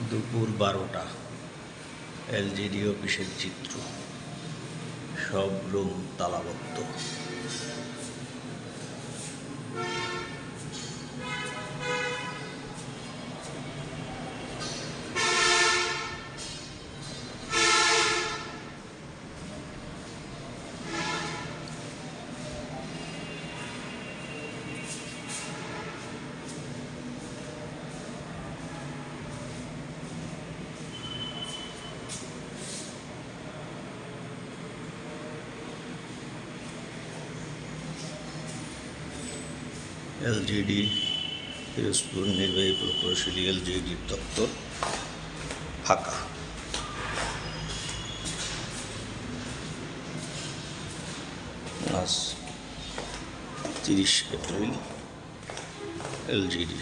দুপুর বারোটা এলজিডি অফিসের চিত্র সব রুম তালাবদ্ধ। এলজিডি পিরোজপুর নির্বাহী প্রকৌশলী এলজিডির দপ্তর ফাঁকা আজ তিরিশ এপ্রিল এলজিডি।